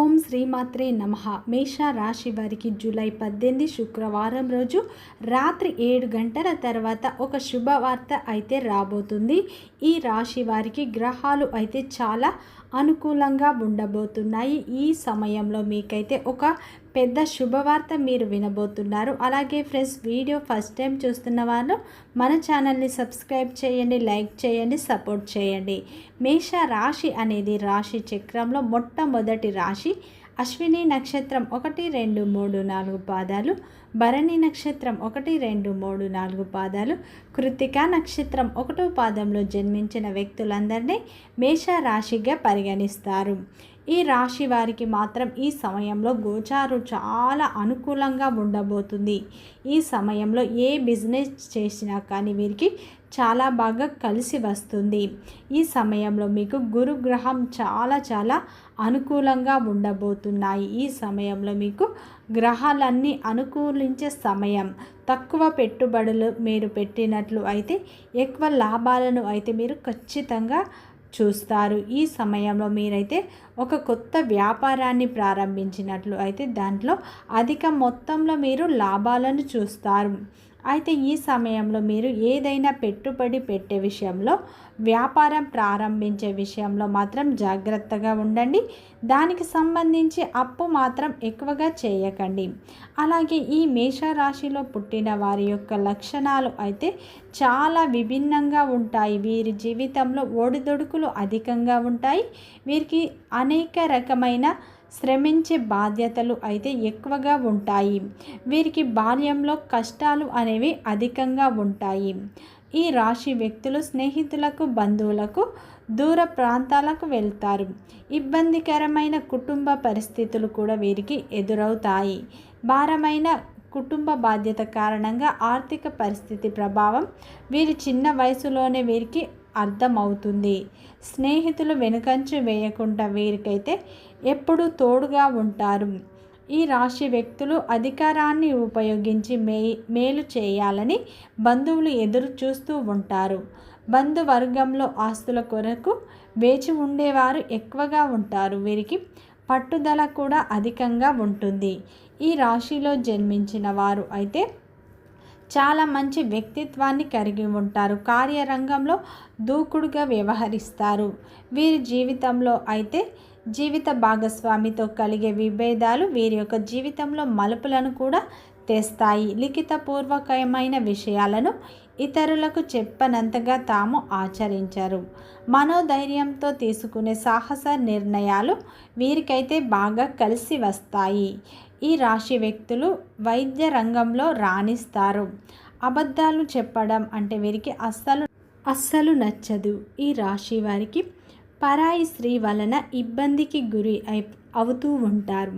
ఓం శ్రీమాత్రే నమ. మేష రాశి వారికి జూలై పద్దెనిమిది శుక్రవారం రోజు రాత్రి ఏడు గంటల తర్వాత ఒక శుభవార్త అయితే రాబోతుంది. ఈ రాశి వారికి గ్రహాలు అయితే చాలా అనుకూలంగా ఉండబోతున్నాయి. ఈ సమయంలో మీకైతే ఒక పెద్ద శుభవార్త మీరు వినబోతున్నారు. అలాగే ఫ్రెండ్స్ వీడియో ఫస్ట్ టైం చూస్తున్న వాళ్ళు మన ఛానల్ని సబ్స్క్రైబ్ చేయండి లైక్ చేయండి సపోర్ట్ చేయండి. మేష రాశి అనేది రాశి చక్రంలో మొట్టమొదటి రాశి. అశ్విని నక్షత్రం ఒకటి రెండు మూడు నాలుగు పాదాలు భరణి నక్షత్రం ఒకటి రెండు మూడు నాలుగు పాదాలు కృతికా నక్షత్రం ఒకటో పాదంలో జన్మించిన వ్యక్తులందరినీ మేష రాశిగా పరిగణిస్తారు. ఈ రాశి వారికి మాత్రం ఈ సమయంలో గోచారు చాలా అనుకూలంగా ఉండబోతుంది. ఈ సమయంలో ఏ బిజినెస్ చేసినా కానీ వీరికి చాలా బాగా కలిసి వస్తుంది. ఈ సమయంలో మీకు గురుగ్రహం చాలా చాలా అనుకూలంగా ఉండబోతున్నాయి. ఈ సమయంలో మీకు గ్రహాలన్నీ అనుకూలించే సమయం. తక్కువ పెట్టుబడులు మీరు పెట్టినట్లు అయితే ఎక్కువ లాభాలను అయితే మీరు ఖచ్చితంగా చూస్తారు. ఈ సమయంలో మీరైతే ఒక కొత్త వ్యాపారాన్ని ప్రారంభించినట్లు అయితే దాంట్లో అధిక మొత్తంలో మీరు లాభాలను చూస్తారు. అయితే ఈ సమయంలో మీరు ఏదైనా పెట్టుబడి పెట్టే విషయంలో వ్యాపారం ప్రారంభించే విషయంలో మాత్రం జాగ్రత్తగా ఉండండి. దానికి సంబంధించి అప్పు మాత్రం ఎక్కువగా చేయకండి. అలాగే ఈ మేషరాశిలో పుట్టిన వారి యొక్క లక్షణాలు అయితే చాలా విభిన్నంగా ఉంటాయి. వీరి జీవితంలో ఒడిదొడుకులు అధికంగా ఉంటాయి. వీరికి అనేక రకమైన శ్రమించే బాధ్యతలు అయితే ఎక్కువగా ఉంటాయి. వీరికి బాల్యంలో కష్టాలు అనేవి అధికంగా ఉంటాయి. ఈ రాశి వ్యక్తులు స్నేహితులకు బంధువులకు దూర ప్రాంతాలకు వెళ్తారు. ఇబ్బందికరమైన కుటుంబ పరిస్థితులు కూడా వీరికి ఎదురవుతాయి. భారమైన కుటుంబ బాధ్యత కారణంగా ఆర్థిక పరిస్థితి ప్రభావం వీరి చిన్న వయసులోనే వీరికి అర్థమవుతుంది. స్నేహితులు వెనుకంచి వేయకుండా వీరికైతే ఎప్పుడూ తోడుగా ఉంటారు. ఈ రాశి వ్యక్తులు అధికారాన్ని ఉపయోగించి మే మేలు చేయాలని బంధువులు ఎదురు చూస్తూ ఉంటారు. బంధువర్గంలో ఆస్తుల కొరకు వేచి ఉండేవారు ఎక్కువగా ఉంటారు. వీరికి పట్టుదల కూడా అధికంగా ఉంటుంది. ఈ రాశిలో జన్మించిన వారు అయితే చాలా మంచి వ్యక్తిత్వాన్ని కలిగి ఉంటారు. కార్యరంగంలో దూకుడుగా వ్యవహరిస్తారు. వీరి జీవితంలో అయితే జీవిత భాగస్వామితో కలిగే విభేదాలు వీరి యొక్క జీవితంలో మలుపులను కూడా తెస్తాయి. లిఖితపూర్వకమైన విషయాలను ఇతరులకు చెప్పనంతగా తాము ఆచరించరు. మనోధైర్యంతో తీసుకునే సాహస నిర్ణయాలు వీరికైతే బాగా కలిసి వస్తాయి. ఈ రాశి వ్యక్తులు వైద్య రంగంలో రాణిస్తారు. అబద్ధాలు చెప్పడం అంటే వీరికి అస్సలు అస్సలు నచ్చదు. ఈ రాశి వారికి పరాయి స్త్రీ వలన ఇబ్బందికి గురి అయి అవుతూ ఉంటారు.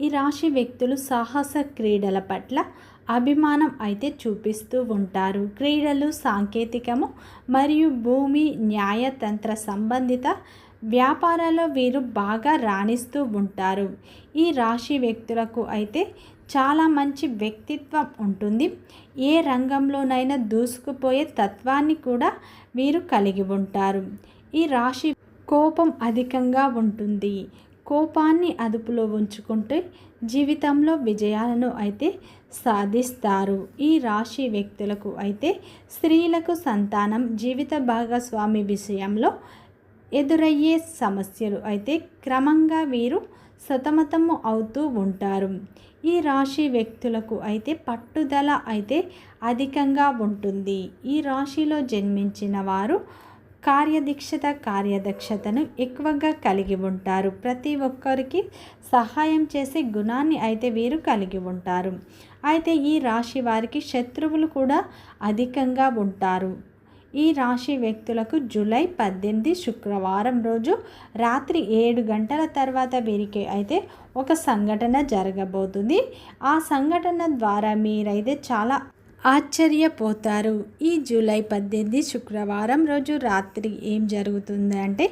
ఈ రాశి వ్యక్తులు సాహస క్రీడల పట్ల అభిమానం అయితే చూపిస్తూ ఉంటారు. క్రీడలు సాంకేతికము మరియు భూమి న్యాయతంత్ర సంబంధిత వ్యాపారాల్లో వీరు బాగా రాణిస్తూ ఉంటారు. ఈ రాశి వ్యక్తులకు అయితే చాలా మంచి వ్యక్తిత్వం ఉంటుంది. ఏ రంగంలోనైనా దూసుకుపోయే తత్వాన్ని కూడా వీరు కలిగి ఉంటారు. ఈ రాశి కోపం అధికంగా ఉంటుంది. కోపాన్ని అదుపులో ఉంచుకుంటే జీవితంలో విజయాలను అయితే సాధిస్తారు. ఈ రాశి వ్యక్తులకు అయితే స్త్రీలకు సంతానం జీవిత భాగస్వామి విషయంలో ఎదురయ్యే సమస్యలు. అయితే క్రమంగా వీరు సతమతము అవుతూ ఉంటారు. ఈ రాశి వ్యక్తులకు అయితే పట్టుదల అయితే అధికంగా ఉంటుంది. ఈ రాశిలో జన్మించిన వారు కార్యదీక్షత కార్యదక్షతను ఎక్కువగా కలిగి ఉంటారు. ప్రతి ఒక్కరికి సహాయం చేసే గుణాన్ని అయితే వీరు కలిగి ఉంటారు. అయితే ఈ రాశి వారికి శత్రువులు కూడా అధికంగా ఉంటారు. ఈ రాశి వ్యక్తులకు జూలై పద్దెనిమిది శుక్రవారం రోజు రాత్రి ఏడు గంటల తర్వాత వీరికి అయితే ఒక సంఘటన జరగబోతుంది. ఆ సంఘటన ద్వారా మీరైతే చాలా ఆశ్చర్యపోతారు. ఈ జూలై పద్దెనిమిది శుక్రవారం రోజు రాత్రి ఏం జరుగుతుంది అంటే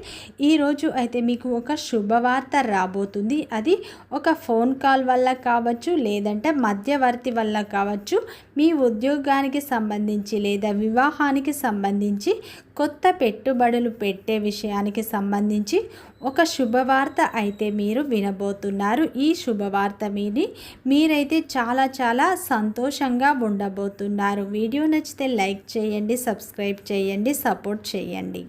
ఈరోజు అయితే మీకు ఒక శుభవార్త రాబోతుంది. అది ఒక ఫోన్ కాల్ వల్ల కావచ్చు లేదంటే మధ్యవర్తి వల్ల కావచ్చు మీ ఉద్యోగానికి సంబంధించి లేదా వివాహానికి సంబంధించి కొత్త పెట్టుబడులు పెట్టే విషయానికి సంబంధించి ఒక శుభవార్త అయితే మీరు వినబోతున్నారు. ఈ శుభవార్త మీది మీరైతే చాలా చాలా సంతోషంగా ఉండబోతున్నారు. వీడియో నచ్చితే లైక్ చేయండి సబ్స్క్రైబ్ చేయండి సపోర్ట్ చేయండి.